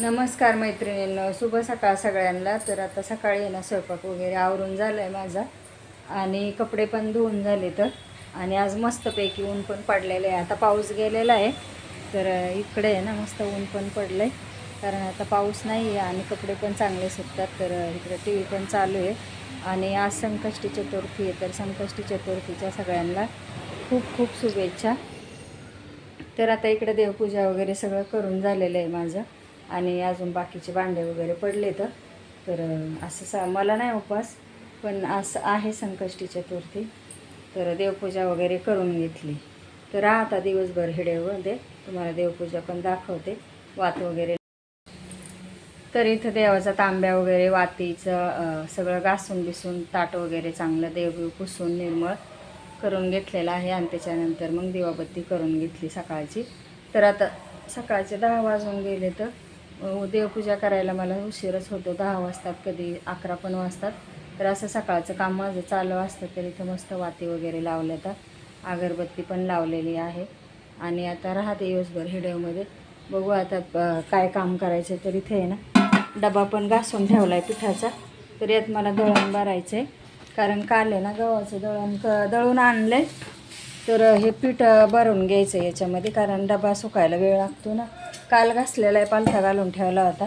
नमस्कार मैत्रिणींनो शुभ सकाळ सगळ्यांना. तर आता सकाळी आहे ना स्वयंपाक वगैरे आवरून झालं आहे माझा. आणि कपडे पण धुवून झाले तर. आणि आज मस्तपैकी ऊन पण पडलेलं आहे. आता पाऊस गेलेला आहे. तर इकडे आहे ना मस्त ऊन पण पडलं आहे कारण आता पाऊस नाही आहे आणि कपडे पण चांगले सुकतात. तर इकडे टी व्ही पण चालू आहे. आणि आज संकष्टी चतुर्थी आहे. तर संकष्टी चतुर्थीच्या सगळ्यांना खूप खूप शुभेच्छा. तर आता इकडे देवपूजा वगैरे सगळं करून झालेलं आहे माझं. आणि अजून बाकीचे भांडे वगैरे पडले तर तर असं सा मला नाही उपवास पण असं आहे संकष्टी चतुर्थी तर देवपूजा वगैरे करून घेतली. तर आता दिवसभर हिडेमध्ये तुम्हाला देवपूजा पण दाखवते वात वगैरे. तर इथं देवाचा तांब्या वगैरे वातीचं सगळं घासून बिसून ताट वगैरे चांगलं देवबीव पुसून निर्मळ करून घेतलेलं आहे. आणि त्याच्यानंतर मग दिवाबत्ती करून घेतली सकाळची. तर आता सकाळचे दहा वाजून गेले तर देवपूजा करायला मला उशीरच होतो दहा वाजतात कधी अकरा पण वाजतात. तर असं सकाळचं काम माझं चालू असतं तर इथं मस्त वाती वगैरे लावल्या तर अगरबत्ती पण लावलेली आहे. आणि आता राहते दिवसभर हिडिओमध्ये बघू आता काय काम करायचं तर इथे आहे ना डबा पण घासून ठेवला आहे पिठाचा. तर यात मला दळण भरायचं आहे कारण काल आहे ना गव्हाचं दळण क दळून आणलं आहे तर हे पीठ भरून घ्यायचं याच्यामध्ये कारण डबा सुकायला वेळ लागतो ना. काल घासलेला आहे पालथा घालून ठेवला होता.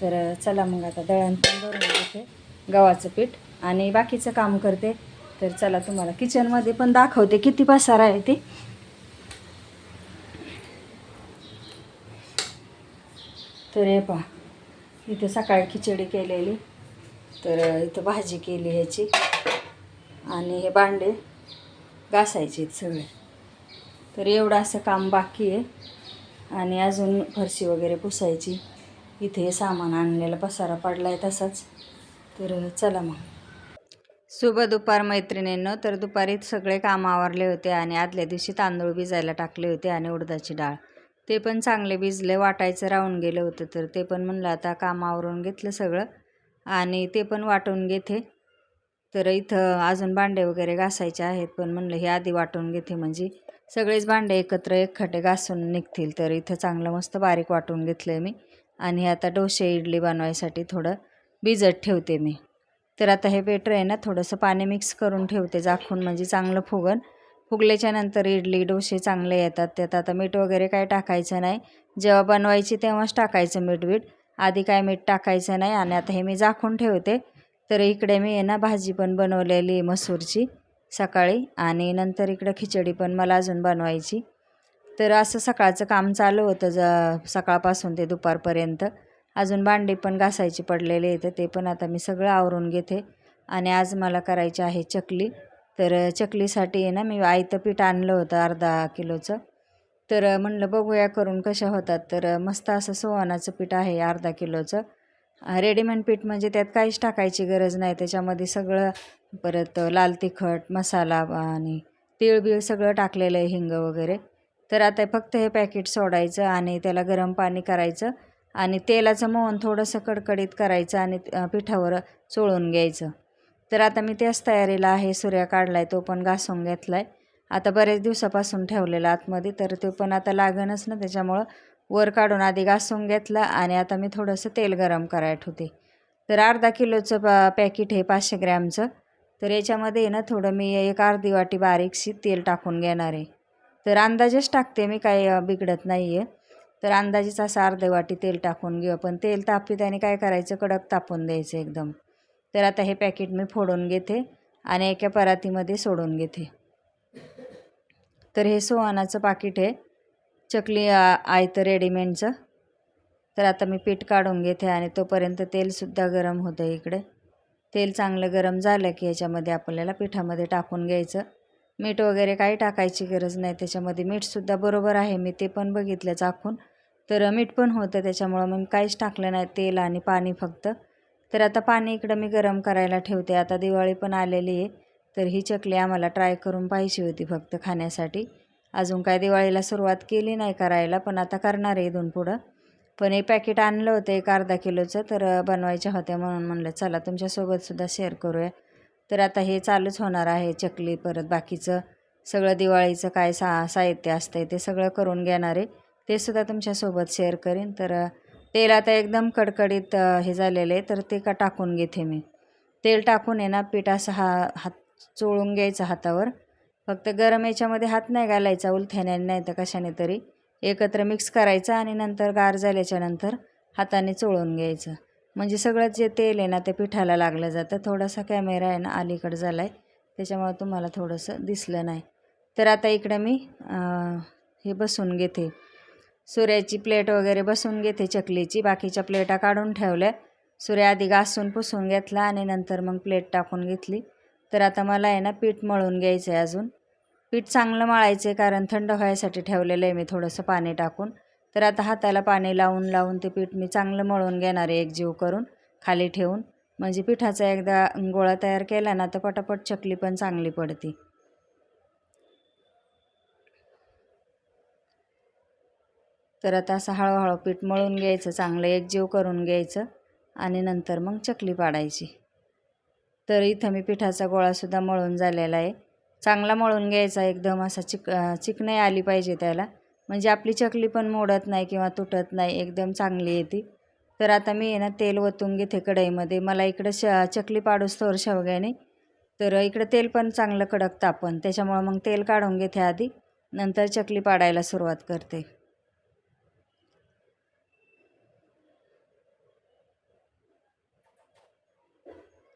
तर चला मग आता दळण पण भरून घेते गव्हाचं पीठ. आणि बाकीचं काम करते. तर चला तुम्हाला किचनमध्ये पण दाखवते किती पसारा आहे ते. तर हे पहा इथं सकाळी खिचडी केलेली. तर इथं भाजी केली ह्याची. आणि हे भांडे घासायचे आहेत सगळे. तर एवढं असं काम बाकी आहे. आणि अजून फरशी वगैरे पुसायची. इथे सामान आणलेलं पसारा पडला आहे तसाच. तर चला मग. शुभ दुपार मैत्रिणींनो. तर दुपारी सगळे काम आवरले होते आणि आदल्या दिवशी तांदूळ भिजायला टाकले होते आणि उडदाची डाळ. ते पण चांगले भिजले वाटायचं राहून गेलं होतं. तर ते पण म्हणलं आता काम आवरून घेतलं सगळं. आणि ते पण वाटून घेते. तर इथं अजून भांडे वगैरे घासायचे आहेत पण म्हणलं हे आधी वाटून घेते म्हणजे. सगळेच भांडे एकत्र एकखटे घासून निघतील तर इथं चांगलं मस्त बारीक वाटून घेतलं आहे मी. आणि हे आता डोसे इडली बनवायसाठी थोडं भिजत ठेवते मी. तर आता हे बेटर आहे ना थोडंसं पाणी मिक्स करून ठेवते झाकून म्हणजे चांगलं फुगन. फुगल्याच्या नंतर इडली डोसे चांगले येतात. त्यात आता मीठ वगैरे काय टाकायचं नाही. जेव्हा बनवायची तेव्हाच टाकायचं मीठ बीठ आधी काय मीठ टाकायचं नाही आणि आता हे मी झाकून ठेवते. तर इकडे मी आहे ना भाजी पण बनवलेली आहे मसूरची सकाळी आणि नंतर इकडं खिचडी पण मला अजून बनवायची. तर असं सकाळचं काम चालू होतं ज सकाळपासून ते दुपारपर्यंत. अजून भांडी पण घासायची पडलेली आहे तर ते पण आता मी सगळं आवरून घेते. आणि आज मला करायची आहे चकली. तर चकलीसाठी आहे ना मी आयतं पीठ आणलं होतं अर्धा किलोचं. तर म्हणलं बघूया करून कशा होतात. तर मस्त असं सोहानाचं पीठ आहे अर्धा किलोचं. रेडीमेड पीठ म्हणजे त्यात काहीच टाकायची गरज नाही. त्याच्यामध्ये सगळं परत लाल तिखट मसाला आणि तीळ सगळं टाकलेलं आहे हिंग वगैरे. तर आता फक्त हे पॅकेट सोडायचं आणि त्याला गरम पाणी करायचं आणि तेलाचं मोहन थोडंसं कडकडीत करायचं आणि पिठावर चोळून घ्यायचं. तर आता मी त्याच तयारीला आहे सूर्या काढला आहे तो पण घासून घेतला आहे आता बरेच दिवसापासून ठेवलेला आतमध्ये तर तो पण आता लागणच ना त्याच्यामुळं वर काढून आधी घासून घेतला आणि आता मी थोडंसं तेल गरम करायला ठेवते. तर अर्धा किलोचं पा पॅकेट हे पाचशे ग्रॅमचं. तर याच्यामध्ये ना थोडं मी एक अर्धी वाटी बारीकशी तेल टाकून घेणार आहे. तर अंदाजेच टाकते मी काही बिघडत नाही आहे तर अंदाजेच असं अर्धी वाटी तेल टाकून घेऊ पण तेल तापीत आणि काय करायचं कडक तापून द्यायचं एकदम. तर आता हे पॅकेट मी फोडून घेते आणि एका परातीमध्ये सोडून घेते. तर हे सोहानाचं पाकिट आहे. चकली आयतं रेडीमेडचं. तर आता मी पीठ काढून घेते आणि तोपर्यंत तेलसुद्धा गरम होतं इकडे. तेल चांगलं गरम झालं की याच्यामध्ये आपल्याला पिठामध्ये टाकून घ्यायचं. मीठ वगैरे काही टाकायची गरज नाही त्याच्यामध्ये मीठसुद्धा बरोबर आहे. मी ते पण बघितलं चाखून तर मीठ पण होतं त्याच्यामुळं मग काहीच टाकलं नाही तेल आणि पाणी फक्त. तर आता पाणी इकडं मी गरम करायला ठेवते. आता दिवाळी पण आलेली आहे. तर ही चकली आम्हाला ट्राय करून पाहिजे होती फक्त खाण्यासाठी. अजून काय दिवाळीला सुरुवात केली नाही करायला पण आता करणार आहे इथून पुढं. पण हे पॅकेट आणलं होतं एक अर्धा किलोचं तर बनवायच्या होत्या म्हणून म्हणलं चला तुमच्यासोबतसुद्धा शेअर करूया. तर आता हे चालूच होणार आहे चकली परत बाकीचं. सगळं दिवाळीचं काय सा साहित्य असतं ते सगळं करून घेणार आहे. ते सुद्धा तुमच्यासोबत शेअर करीन. तर तेल आता एकदम कडकडीत हे झालेलं आहे तर ते का टाकून घेते मी. तेल टाकून आहे ना पीठ असं हा हात चोळून घ्यायचं हातावर. फक्त गरम याच्यामध्ये हात नाही घालायचा उलथ्याने नाही तर कशाने तरी. एकत्र मिक्स करायचं आणि नंतर गार झाल्याच्यानंतर हाताने चोळून घ्यायचं. म्हणजे सगळं जे तेल आहे ना ते पिठाला लागलं जातं. थोडासा कॅमेरा आहे ना अलीकडं झाला आहे त्याच्यामुळं तुम्हाला थोडंसं दिसलं नाही. तर आता इकडं मी हे बसून घेते. सूर्याची प्लेट वगैरे बसून घेते चकलीची. बाकीच्या प्लेटा काढून ठेवल्या. सूर्य आधी घासून पुसून घेतला आणि नंतर मग प्लेट टाकून घेतली. तर आता मला आहे ना पीठ मळून घ्यायचं आहे अजून. पीठ चांगलं मळायचं आहे कारण थंड व्हायसाठी ठेवलेलं आहे मी थोडंसं पाणी टाकून. तर आता हाताला पाणी लावून लावून ते पीठ मी चांगलं मळून घेणार आहे एकजीव करून खाली ठेवून. म्हणजे पिठाचा एकदा गोळा तयार केला ना तर पटापट चकली पण चांगली पडते. तर आता असं हळूहळू पीठ मळून घ्यायचं चांगलं एकजीव करून घ्यायचं आणि नंतर मग चकली पाडायची. तर इथं मी पिठाचा गोळासुद्धा मळून झालेला आहे. चांगला मळून घ्यायचा एकदम असा चिक चिकनाई आली पाहिजे त्याला. म्हणजे आपली चकली पण मोडत नाही किंवा तुटत नाही एकदम चांगली येते. तर आता मी आहे ना तेल ओतून घेते कढईमध्ये. मला इकडं श चकली पाडूस थोर शेवग्याने तर इकडं तेल पण चांगलं कडक तापण त्याच्यामुळं मग तेल काढून घेते आधी. नंतर चकली पाडायला सुरुवात करते.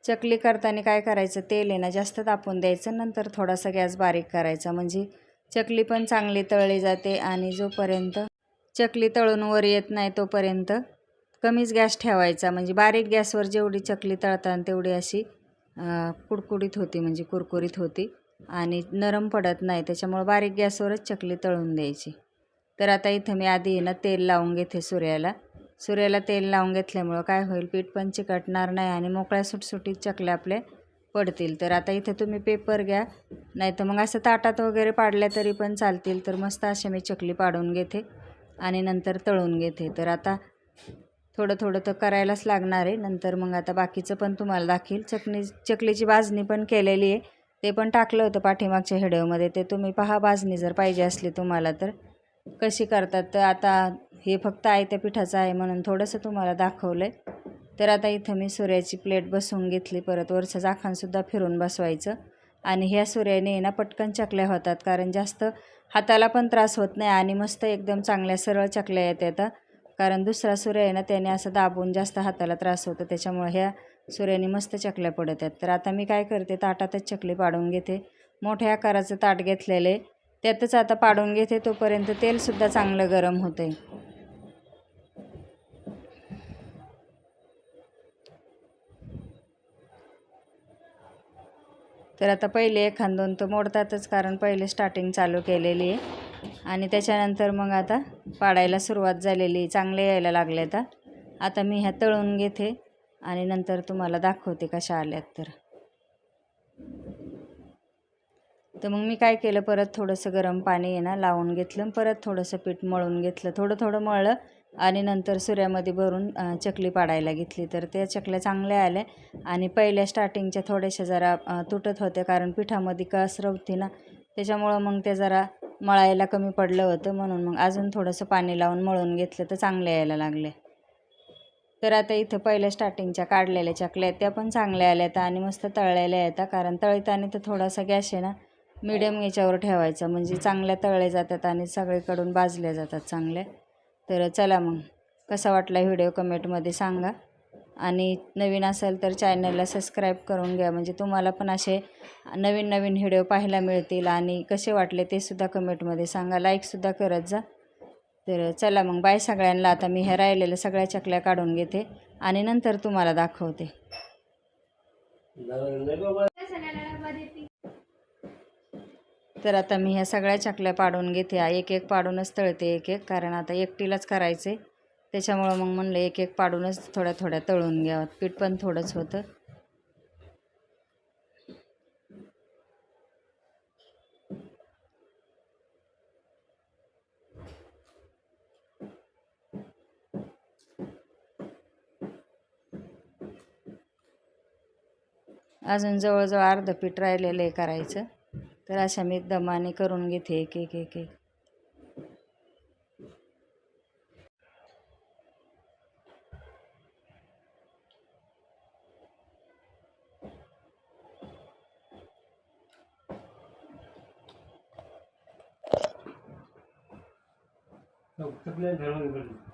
चकली करताना काय करायचं? तेल आहे ना जास्त तापून द्यायचं नंतर थोडासा गॅस बारीक करायचा. म्हणजे चकली पण चांगली तळली जाते आणि जोपर्यंत चकली तळून वर येत नाही तोपर्यंत कमीच गॅस ठेवायचा. म्हणजे बारीक गॅसवर जेवढी चकली तळताना तेवढी अशी कुडकुडीत होती म्हणजे कुरकुरीत होती आणि नरम पडत नाही. त्याच्यामुळं बारीक गॅसवरच चकली तळून द्यायची. तर आता इथं मी आधी ना तेल लावून घेते सूर्याला. सूर्याला तेल लावून घेतल्यामुळं काय होईल? पीठ पण चिकटणार नाही आणि मोकळ्या सुटसुटीत चकल्या आपल्या पडतील. तर आता इथे तुम्ही पेपर घ्या. नाही तर मग असं ताटात वगैरे पाडल्या तरी पण चालतील. तर मस्त असे मी चकली पाडून घेते आणि नंतर तळून घेते. तर आता थोडं थोडं तर करायलाच लागणार आहे. नंतर मग आता बाकीचं पण तुम्हाला दाखील. चकणी चकलीची बाजणी पण केलेली आहे. ते पण टाकलं होतं पाठीमागच्या व्हिडिओमध्ये. ते तुम्ही पहा बाजणी जर पाहिजे असली तुम्हाला तर कशी करतात. तर आता हे फक्त आयत्या पिठाचं आहे म्हणून थोडंसं तुम्हाला दाखवलं आहे तर आता इथं मी सूर्याची प्लेट बसवून घेतली. परत वरचं झाकणसुद्धा फिरून बसवायचं. आणि ह्या सूर्याने ना पटकन चकल्या होतात. कारण जास्त हाताला पण त्रास होत नाही आणि मस्त एकदम चांगल्या सरळ चकल्या येतात कारण दुसरा सूर्य आहे ना त्याने असं दाबून जास्त हाताला त्रास होतो. त्याच्यामुळे ह्या सूर्याने मस्त चकल्या पडत आहेत. तर आता मी काय करते ताटातच चकली पाडून घेते. मोठ्या आकाराचं ताट घेतलेलं आहे. त्यातच आता पाडून घेते तोपर्यंत तेलसुद्धा चांगलं गरम होतं आहे तर आता पहिले एखाद दोन तर मोडतातच कारण पहिले स्टार्टिंग चालू केलेली आहे. आणि त्याच्यानंतर मग आता पाडायला सुरुवात झालेली चांगले यायला लागले आता. आता मी ह्या तळून घेते आणि नंतर तुम्हाला दाखवते कशा आल्यात तर. तर मग मी काय केलं? परत थोडंसं गरम पाणी आहे ना लावून घेतलं. परत थोडंसं पीठ मळून घेतलं. थोडं थोडं मळलं. आणि नंतर सुऱ्यामध्ये भरून चकली पाडायला घेतली. तर त्या चकल्या चांगल्या आल्या आणि पहिल्या स्टार्टिंगच्या थोड्याशा जरा तुटत होत्या. कारण पिठामध्ये कसर होती ना त्याच्यामुळं मग ते जरा मळायला कमी पडलं होतं. म्हणून मग अजून थोडंसं पाणी लावून मळून घेतलं तर चांगल्या यायला लागले तर आता इथं पहिल्या स्टार्टिंगच्या काढलेल्या चकल्या आहेत. त्या पण चांगल्या आल्या आहेत आणि मस्त तळलेल्या येतात कारण तळताना तर थोडासा गॅस आहे ना मिडियम याच्यावर ठेवायचा. म्हणजे चांगल्या तळल्या जातात आणि सगळीकडून भाजल्या जातात चांगल्या. तर चला मग कसा वाटला व्हिडिओ कमेंटमध्ये सांगा. आणि नवीन असेल तर चॅनलला सबस्क्राईब करून घ्या. म्हणजे तुम्हाला पण असे नवीन नवीन व्हिडिओ पाहायला मिळतील आणि कसे वाटले ते सुद्धा कमेंटमध्ये सांगा. लाईकसुद्धा करत जा. तर चला मग बाय सगळ्यांना. आता मी ह्या राहिलेल्या सगळ्या चकल्या काढून घेते आणि नंतर तुम्हाला दाखवते. तर आता मी ह्या सगळ्या चकल्या पाडून घेते. एक एक पाडूनच तळते एक एक कारण आता एकटीलाच करायचे. त्याच्यामुळं मग म्हणलं एक एक पाडूनच थोड्या थोड्या तळून घ्यावं. पीठ पण थोडंच होतं. अजून जवळजवळ अर्धं पीठ राहिलेलं आहे करायचं. तर अशा मी दमाने करून घेते एक एक एक एक. आपल्या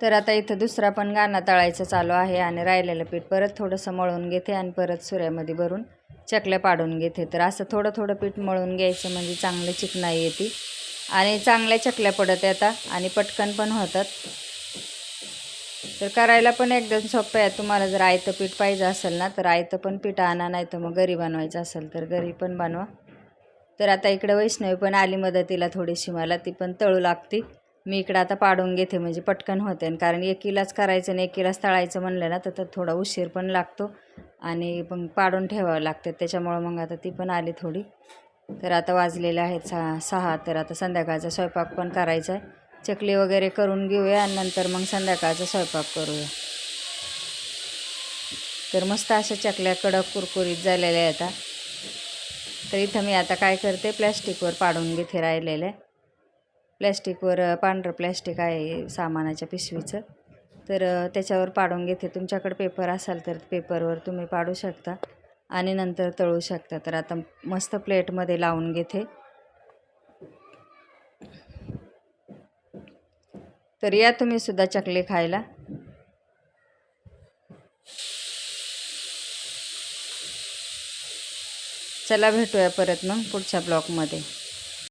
तर आता इथं दुसरा पण गाणं तळायचं चालू आहे आणि राहिलेलं पीठ परत थोडंसं मळून घेते आणि परत सुऱ्यामध्ये भरून चकल्या पाडून घेते. तर असं थोडं थोडं पीठ मळून घ्यायचं म्हणजे चांगलं चिकनाई येते. आणि चांगल्या चकल्या पडत येतात आणि पटकन पण होतात. तर करायला पण एकदम सोपं आहे. तुम्हाला जर आयतं पीठ पाहिजे असेल ना तर आयतं पण पीठ आणा नाही तर मग घरी बनवायचं असेल तर घरी पण बनवा. तर आता इकडे वैष्णवी पण आली मदतीला थोडीशी मला ती पण तळू लागते. मी इकडं आता पाडून घेते म्हणजे पटकन होते. आणि कारण एकीलाच करायचं आणि एकीलाच तळायचं म्हणलं ना तर तर थोडा उशीर पण लागतो. आणि पण पाडून ठेवावं लागते. त्याच्यामुळं मग आता ती पण आली थोडी. तर आता वाजलेले आहेत सहा सहा. तर आता संध्याकाळचा स्वयंपाक पण करायचा आहे. चकली वगैरे करून घेऊया आणि नंतर मग संध्याकाळचा स्वयंपाक करूया. तर मस्त अशा चकल्या कडक कुरकुरीत झालेल्या आहेत आता. तर इथं मी आता काय करते प्लॅस्टिकवर पाडून घेते राहिलेले प्लॅस्टिकवर पांढरं प्लॅस्टिक आहे सामानाच्या पिशवीचं. तर त्याच्यावर पाडून घेते. तुमच्याकडे पेपर असाल तर पेपरवर तुम्ही पाडू शकता आणि नंतर तळू शकता. तर आता मस्त प्लेटमध्ये लावून घेते. तर या तुम्ही सुद्धा चकली खायला. चला भेटूया परत मग पुढच्या ब्लॉगमध्ये.